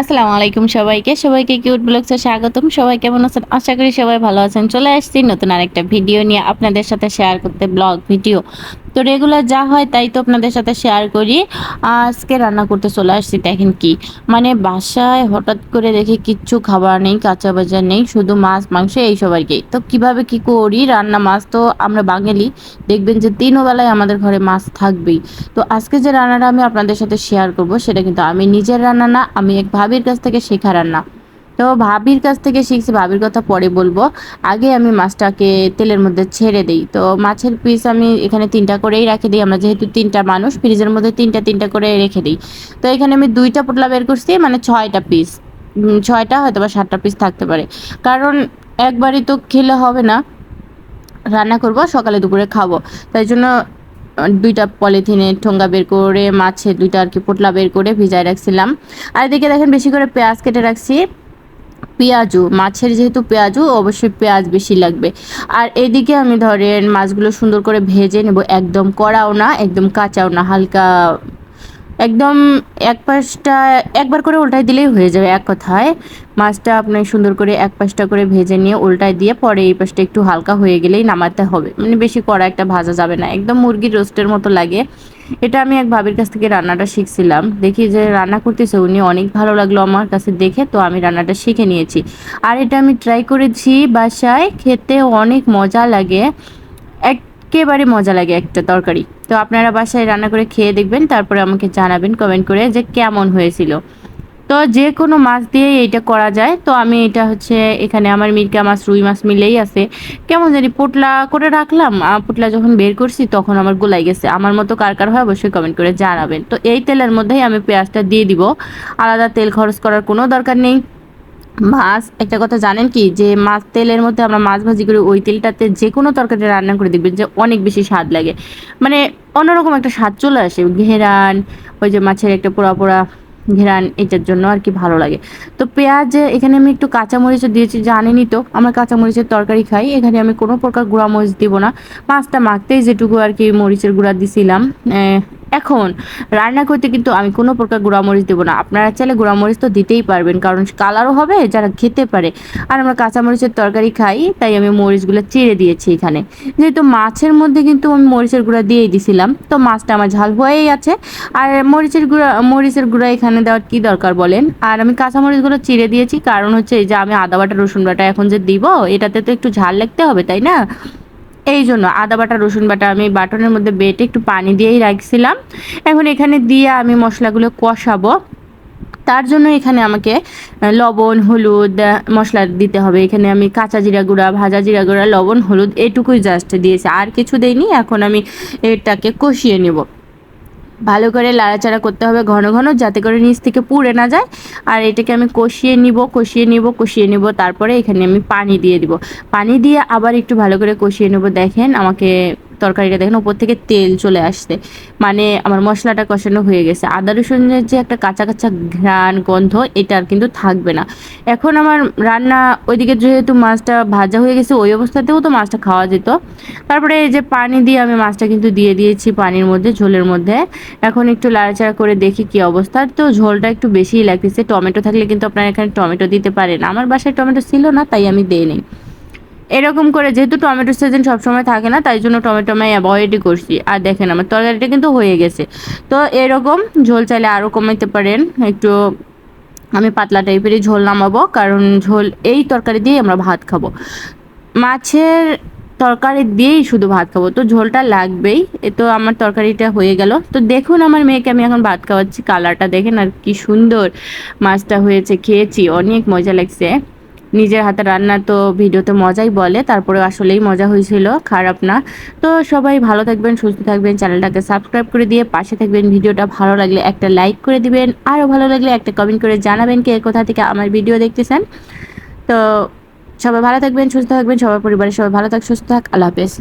আসসালামু আলাইকুম সবাইকে। সবাইকে কিউট ব্লগসে স্বাগতম। সবাই কেমন আছেন? আশা করি সবাই ভালো আছেন। চলে আসছি নতুন আরেকটা ভিডিও নিয়ে আপনাদের সাথে শেয়ার করতে ব্লগ, ভিডিও। তো রেগুলার যা হয় তাই তো আপনাদের সাথে শেয়ার করি। আজকে রান্না করতে চলে আসছি, দেখেন কি? মানে বাসায় হঠাৎ করে দেখি কিচ্ছু খাবার নেই, কাঁচা বাজার নেই, শুধু মাছ, মাংস, এইসব আর কি। তো কীভাবে কি করি? রান্না মাছ তো আমরা বাঙালি, দেখবেন যে তিনও বেলায় আমাদের ঘরে মাছ থাকবেই। তো আজকে যে রান্নাটা আমি আপনাদের সাথে শেয়ার করব, সেটা কিন্তু আমি নিজের রান্না না, আমি এক ভাবির কাছ থেকে শেখা রান্না। তো ভাবির কাছ থেকে শিখছি, ভাবির কথা পরে বলব। আগে আমি মাছটাকে তেলের মধ্যে ছেড়ে দিই। তো মাছের পিস আমি এখানে তিনটা করেই রেখে দিই। আমরা যেহেতু তিনটা মানুষ ফ্রিজের মধ্যে তিনটা তিনটা করে রেখে দিই। তো এখানে আমি দুইটা পোটলা বের করছি মানে ছয়টা পিস ছয়টা হয়তো বা সাতটা পিস থাকতে পারে। কারণ একবারই তো খেলে হবে না। রান্না করব, সকালে দুপুরে খাব। তাই জন্য দুইটা পলিথিনে ঠোঙ্গা বের করে, মাছে দুইটা আর কি পোটলা বের করে ভিজায় রাখছিলাম। আর এদিকে দেখেন বেশি করে পেঁয়াজ কেটে রাখছি। পেঁয়াজু মাছের যেহেতু পেঁয়াজও অবশ্যই পেঁয়াজ বেশি লাগবে। আর এদিকে আমি ধরেন মাছগুলো সুন্দর করে ভেজে নেব, একদম কড়াও না, একদম কাঁচাও না, হালকা একদম এক পাশটা, একবার করে উল্টাই দিলেই হয়ে যাবে এক কথায়। মাছটা আপনি সুন্দর করে এক পাশটা করে ভেজে নিয়ে উল্টাই দিয়ে পরে এই পাশটা একটু হালকা হয়ে গেলেই নামাতে হবে। মানে বেশি কড়া একটা ভাজা যাবে না। একদম মুরগির রোস্টের মতো লাগে। এটা আমি এক ভাবির কাছ থেকে রান্নাটা শিখছিলাম। দেখি যে রান্না করতেছে উনি, অনেক ভালো লাগল আমার কাছে দেখে, তো আমি রান্নাটা শিখে নিয়েছি। আর এটা আমি ট্রাই করেছি বাসায়, খেতে অনেক মজা লাগে। একেবারে মজা লাগে একটা তরকারি। তো আপনারা বাসায় রান্না করে খেয়ে দেখবেন, তারপরে আমাকে জানাবেন কমেন্ট করে যে কেমন হয়েছিল। তো যে কোনো মাছ দিয়ে এইটা করা যায়। তো আমি এটা হচ্ছে এখানে আমার মিরকা মাছ, রুই মাছ মিলেই আছে। কেমন জানি পোটলা করে রাখলাম পোটলা যখন বের করছি তখন আমার গোলাই গেছে। আমার মতো কার কার হয় অবশ্যই কমেন্ট করে জানাবেন। তো এই তেলের মধ্যেই আমি পেঁয়াজটা দিয়ে দিব। আলাদা তেল খরচ করার কোনো দরকার নেই। মাছ, একটা কথা জানেন কি? যে মাছ, তেলের মধ্যে আমরা মাছ ভাজি করি ওই তেলটাতে যে কোনো তরকারি রান্না করে দেখবেন যে অনেক বেশি স্বাদ লাগে। মানে অন্যরকম একটা স্বাদ চলে আসে। ঘেরান, ওই যে মাছের একটা পোড়া পোড়া ঘেরান, এটার জন্য আর কি ভালো লাগে। তো পেঁয়াজ, এখানে আমি একটু কাঁচামরিচও দিয়েছি, জানেনই তো, আমরা কাঁচামরিচের তরকারি খাই। এখানে আমি কোনো প্রকার গুঁড়া মরিচ দিব না। মাছটা মাখতেই যেটুকু আর কি মরিচের গুঁড়া দিছিলাম এখন রান্না করতে কিন্তু আমি কোনো প্রকার গুঁড়ামরিচ দেবো না। আপনারা চাইলে গুঁড়ামরিচ তো দিতেই পারবেন, কারণ কালারও হবে, যারা খেতে পারে। আর আমরা কাঁচামরিচের তরকারি খাই, তাই আমি মরিচগুলো চিড়ে দিয়েছি এখানে। যেহেতু মাছের মধ্যে কিন্তু আমি মরিচের গুঁড়া দিয়েই দিছিলাম, তো মাছটা আমার ঝাল হয়েই আছে। আর মরিচের গুঁড়া মরিচের গুঁড়া এখানে দেওয়ার কী দরকার বলেন? আর আমি কাঁচামরিচগুলো চিড়ে দিয়েছি, কারণ হচ্ছে যে আমি আদা বাটা, রসুন বাটা এখন যে দিব, এটাতে তো একটু ঝাল লাগতে হবে, তাই না? এই জন্য আদা বাটা, রসুন বাটা আমি বাটনের মধ্যে বেটে একটু পানি দিয়েই রাখছিলাম। এখন এখানে দিয়ে আমি মশলাগুলো কষাবো। তার জন্য এখানে আমাকে লবণ, হলুদ মশলা দিতে হবে। এখানে আমি কাঁচা জিরা গুঁড়া, ভাজা জিরা গুঁড়া, লবণ, হলুদ এটুকুই জাস্ট দিয়েছি। আর কিছু দেইনি, এখন আমি এটাকে কষিয়ে নেব। ভালো করে লাড়াচাড়া করতে হবে ঘন ঘন যাতে করে নিচ থেকে পুড়ে না যায়। আর এটাকে আমি কষিয়ে নিব কষিয়ে নিব কষিয়ে নিব। তারপরে এখানে আমি পানি দিয়ে দিব। পানি দিয়ে আবার একটু ভালো করে কষিয়ে নেব। দেখেন আমাকে তরকারিটা দেখেন, উপর থেকে তেল চলে আসছে। মানে আমার মশলাটা কষানো হয়ে গেছে। আদা রসুনের যে একটা কাঁচা কাঁচা ঘ্রাণ গন্ধ, এটা আর কিন্তু থাকবে না। এখন আমার রান্না, ওইদিকে যেহেতু মাছটা ভাজা হয়ে গেছে, ওই অবস্থাতেও তো মাছটা খাওয়া যেত। তারপরে এই যে পানি দিয়ে আমি মাছটা কিন্তু দিয়ে দিয়েছি পানির মধ্যে, ঝোলের মধ্যে। এখন একটু লাড়াচাড়া করে দেখি কি অবস্থা। তো ঝোলটা একটু বেশিই লাগতেছে। টমেটো থাকলে কিন্তু আপনারা এখানে টমেটো দিতে পারেন। আমার বাসায় টমেটো ছিল না, তাই আমি দিই নিই এরকম করে যেহেতু টমেটো সিজন সবসময় থাকে না, তাই জন্য টমেটো আমি অ্যাভয়েডই করছি। আর দেখেন আমার তরকারিটা কিন্তু হয়ে গেছে। তো এরকম ঝোল চাইলে আরও কমাইতে পারেন। একটু আমি পাতলা টাইপেরই ঝোল নামাবো, কারণ ঝোল এই তরকারি দিয়েই আমরা ভাত খাব। মাছের তরকারি দিয়েই শুধু ভাত খাব। তো ঝোলটা লাগবেই। এ তো আমার তরকারিটা হয়ে গেল। তো দেখুন আমার মেয়েকে আমি এখন ভাত খাওয়াচ্ছি। কালারটা দেখেন আর কি সুন্দর। মাছটা হয়েছে, খেয়েছি। অনেক মজা লাগছে। নিজের হাতে রান্না তো ভিডিওতে মজাই বলে তারপরে আসলেই মজা হয়েছিল, খারাপ না। তো সবাই ভালো থাকবেন, সুস্থ থাকবেন, চ্যানেলটাকে সাবস্ক্রাইব করে দিয়ে পাশে থাকবেন। ভিডিওটা ভালো লাগলে একটা লাইক করে দিবেন, আরও ভালো লাগলে একটা কমেন্ট করে জানাবেন কে কোথা থেকে আমার ভিডিও দেখতেছেন। তো সবাই ভালো থাকবেন, সুস্থ থাকবেন, সবার পরিবারের সবাই ভালো থাক, সুস্থ থাক, আল্লাহ হাফেজ।